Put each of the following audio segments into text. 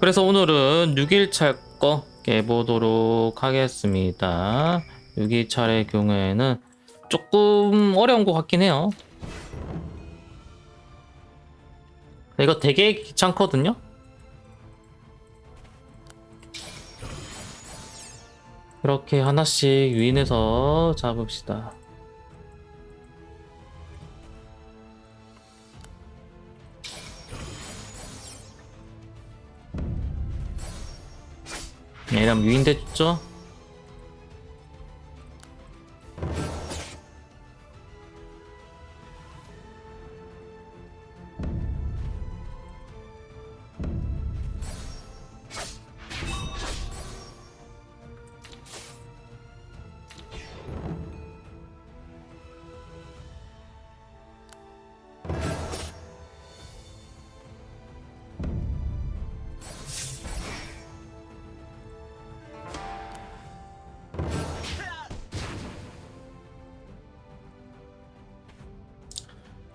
그래서 오늘은 6일차 거 깨보도록 하겠습니다. 6일차의 경우에는 조금 어려운 것 같긴 해요. 이거 되게 귀찮거든요? 이렇게 하나씩 유인해서 잡읍시다. 네, 이러면 유인됐죠?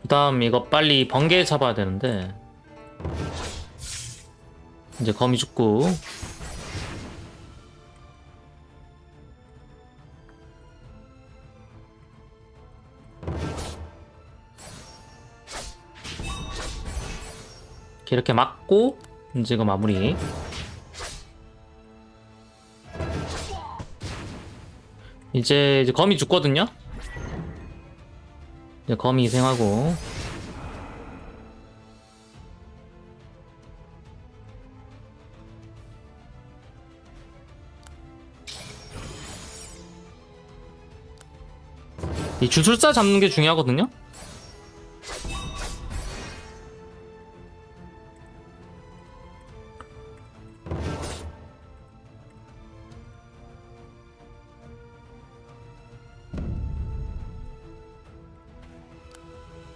그 다음 이거 빨리 번개 잡아야 되는데 이제 거미 죽고 이렇게 맞고 이제 이거 마무리. 이제 이제 거미 죽거든요 이제 거미 희생하고. 이 주술사 잡는 게 중요하거든요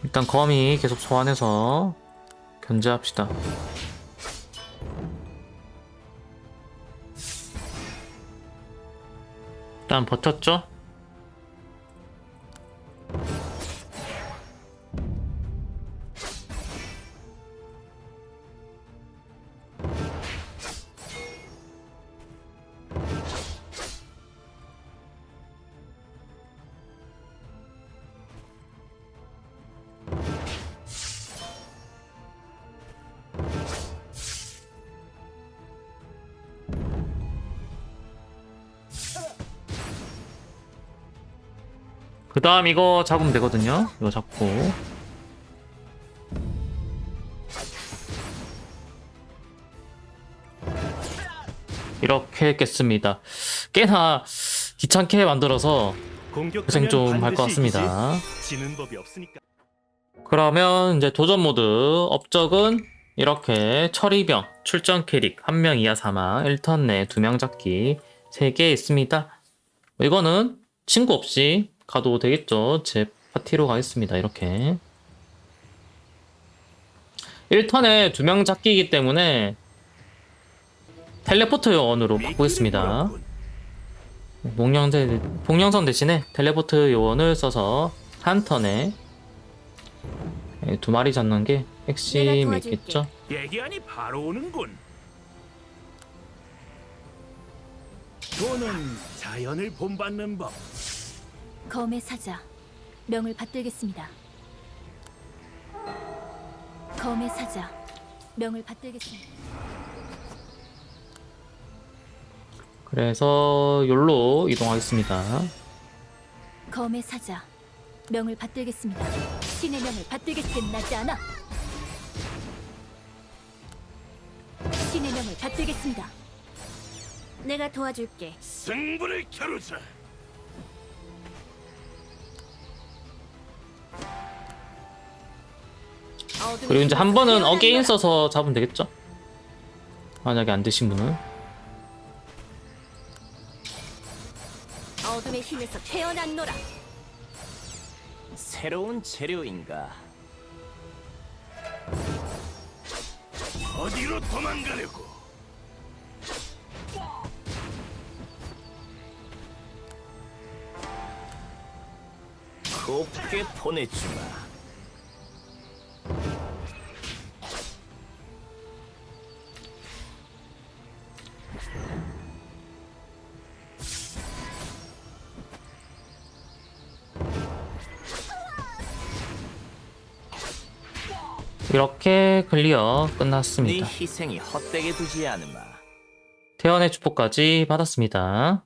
일단 거미 계속 소환해서 견제합시다. 일단 버텼죠? 그 다음 이거 잡으면 되거든요. 이거 잡고. 이렇게 깼습니다. 꽤나 귀찮게 만들어서 고생 좀 할 것 같습니다. 지는 법이 없으니까. 그러면 이제 도전 모드 업적은 이렇게 처리병, 출전 캐릭, 한명 이하 사망, 1턴 내두명 잡기 3개 있습니다. 이거는 친구 없이 가도 되겠죠. 제 파티로 가겠습니다. 이렇게. 1턴에 두 명 잡기이기 때문에 텔레포트 요원으로 바꾸겠습니다. 목령대, 복령선 대신에 텔레포트 요원을 써서 한 턴에 예, 두 마리 잡는 게 핵심이 도와줄게. 있겠죠. 예기하니 바로 오는군. 돈은 자연을 본받는 법. 검의 사자 명을 받들겠습니다. 검의 사자 명을 받들겠습니다. 그래서 욜로 이동하겠습니다. 검의 사자 명을 받들겠습니다. 신의 명을 받들겠음 나지 않아. 신의 명을 받들겠습니다. 내가 도와줄게. 승부를 겨루자. 그리고 이제 한 번은 태어난 어게인. 써서 잡으면 되겠죠? 만약에 안 되신 분은 어둠의 힘에서 태어난노라. 새로운 재료인가? 어디로 도망가려고? 곱게 보내주마. 이렇게 클리어 네 끝났습니다. 희생이 헛되게 두지 않으마. 태연의 축복까지 받았습니다.